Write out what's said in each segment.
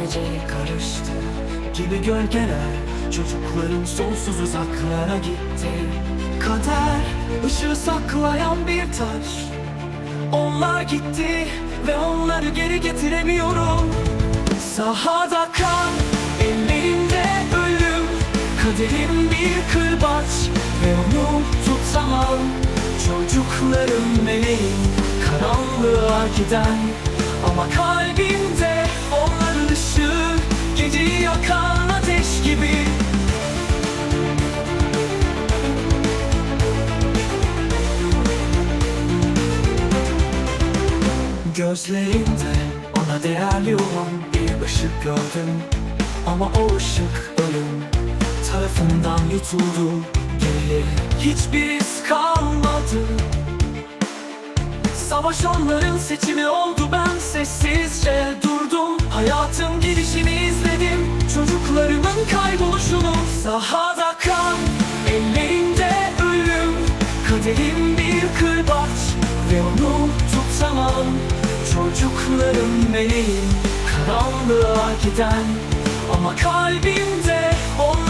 geceye karıştı Gibi gölgeler. Çocukların sonsuz uzaklara gitti. Kader ışığı saklayan bir taş. Onlar gitti ve onları geri getiremiyorum. Sahada kan, ellerinde ölüm. Kaderim bir kırbaç ve onu tutamam Çocuklarım meleğim, karanlığa giden. Ama kalbimde onların ışığı Geceyi yakan ateş gibi. Gözlerinde ona değerli olan bir ışık gördüm. Ama o ışık ölüm tarafından yutuldu. Geriye hiçbir iz kalmadı. Savaş onların seçimi oldu. Ben sessizce Hayatın gidişini izledim. Çocuklarımın kayboluşunu Sahada kan, ellerinde ölüm Kaderim bir kırbaç ve onu tutamam Çocuklarım meleğim karanlığa giden. Ama kalbimde onların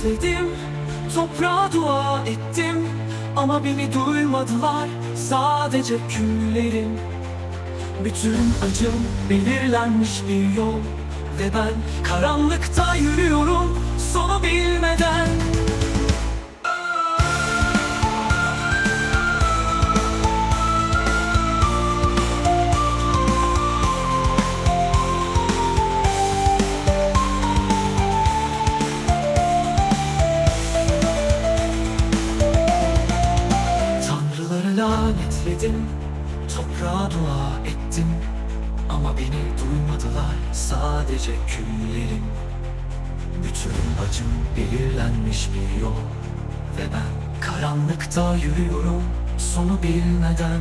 lanetledim Toprağa dua ettim. Ama beni duymadılar Sadece küllerim. Bütün acım belirlenmiş bir yol Ve ben karanlıkta yürüyorum. Sonu bilmeden lanetledim Toprağa dua ettim. Ama beni duymadılar. Sadece küllerim. Bütün acım belirlenmiş bir yol. Ve ben karanlıkta yürüyorum. Sonu bilmeden